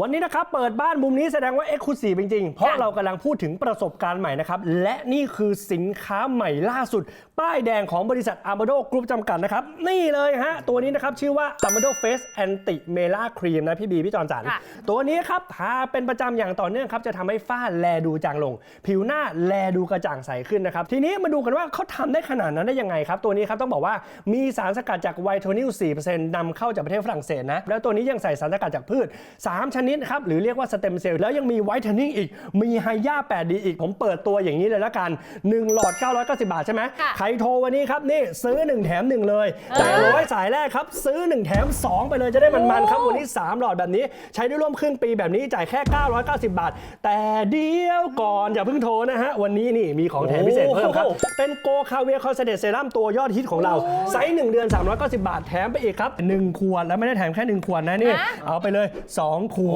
วันนี้นะครับเปิดบ้านมุมนี้แสดงว่า e x c l u s i v e จริง ๆ เพราะเรากำลังพูดถึงประสบการณ์ใหม่นะครับ และนี่คือสินค้าใหม่ล่าสุด ป้ายแดงของบริษัท Armado Group จำกัดนะครับ นี่เลยฮะ ตัวนี้นะครับ ชื่อว่า Armado Face Anti Mela Cream นะ พี่บี พี่จอนจันค่ะตัวนี้ครับทาเป็นประจำอย่างต่อเนื่องครับ จะทำให้ฝ้าแลดูจางลง ผิวหน้าแลดูกระจ่างใสขึ้นนะครับทีนี้มาดูกันว่าเขาทำได้ขนาดนั้นได้ยังไงครับตัวนี้ครับต้องบอกว่ามีสารสกัดจากไวโทนิล4%นำเข้าจากประเทศฝรั่งเศสนะแล้วตัวนี้ยังใส่สารสกัดจากพืช3ชนิดครับหรือเรียกว่าสเต็มเซลล์แล้วยังมีไวท์เทนนิ่งอีก มีไฮยา8ดีอีก ผมเปิดตัวอย่างนี้เลยละกัน 1 หลอด 990 บาทใช่ไหมค่ะใครโทรวันนี้ครับ นี่ซื้อ 1 แถม 1 เลยจ่ายร้อยสายแรกครับ ซื้อ 1 แถม 2 ไปเลยจะได้มันๆครับ วันนี้ 3 หลอดแบบนี้ ใช้ได้ร่วมครึ่งปีแบบนี้จ่ายแค่ 990 บาท แต่เดียวก่อนอย่าเพิ่งโทรนะฮะวันนี้นี่มีของแถมพิเศษเพิ่มครับเป็นโกคาเวียคอนเซเดตเซรั่มตัวยอดฮิตของเราไซส์1เดือน 390 บาทแถมไปอีกครับ1ขวดแล้วไม่ได้แถมแค่ 1 ขวดนะนี่ฮะเอาไปเลย 2 ขวด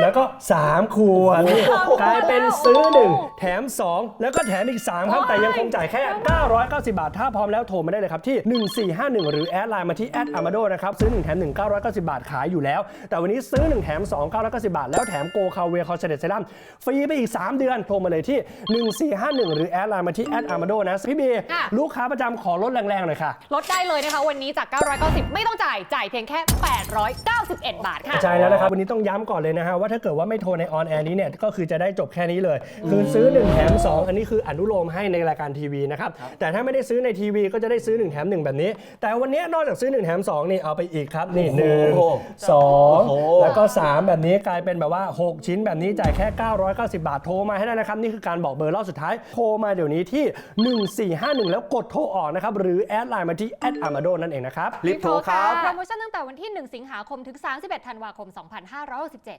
แล้วก็ 3 ขวดนี่กลายเป็นซื้อ 1 แถม 2 แล้วก็แถมอีก 3 ครับ แต่ยังคงจ่ายแค่ 990 บาท ถ้าพร้อมแล้วโทรมาได้เลยครับที่ 1451 หรือแอดไลน์มาที่แอดอามาโดนะครับ ซื้อ 1 แถม 1 990 บาทขายอยู่แล้ว แต่วันนี้ซื้อ 1 แถม 2 990 บาท แล้วแถมโกคาเวียคอนเซเดตเซรั่มฟรีไปอีก 3 เดือน โทรมาเลยที่ 1451 หรือแอดไลน์มาที่แอดอามาโดนะพี่บีค่ะ ลูกค้าประจำขอลดแรงๆหน่อยค่ะ ลดได้เลยนะคะ วันนี้จาก 990 ไม่ต้องจ่าย จ่ายเพียงแค่ 891 บาทค่ะ ใช่แล้วนะครับ วันนี้ต้องย้ำก่อนเลยนะฮะว่าถ้าเกิดว่าไม่โทรในออนแอร์นี้เนี่ยก็คือจะได้จบแค่นี้เลย คือซื้อ 1 แถม 2 อันนี้คืออนุโลมให้ในรายการทีวีนะครับแต่ถ้าไม่ได้ซื้อในทีวีก็จะได้ซื้อ 1 แถม 1 แบบนี้ แต่วันนี้นอกจากซื้อ 1 แถม 2 นี่เอาไปอีกครับนี่หนึ่งโอ้โหสองโอ้โหแล้วก็ 3 แบบนี้กลายเป็นแบบว่า 6 ชิ้นแบบนี้จ่ายแค่ 990 บาทโทรมาให้ได้นะครับนี่คือการบอกเบอร์รอบสุดท้ายโทรมาเดี๋ยวนี้ที่ 1451 แล้วกดโทรออกนะครับหรือแอดไลน์มาที่แอดอามาโดนั่นเองนะครับรีบโทรครับโปรโมชั่นตั้งแต่วันที่ 1 สิงหาคมถึง 31 ธันวาคม 아홉 습제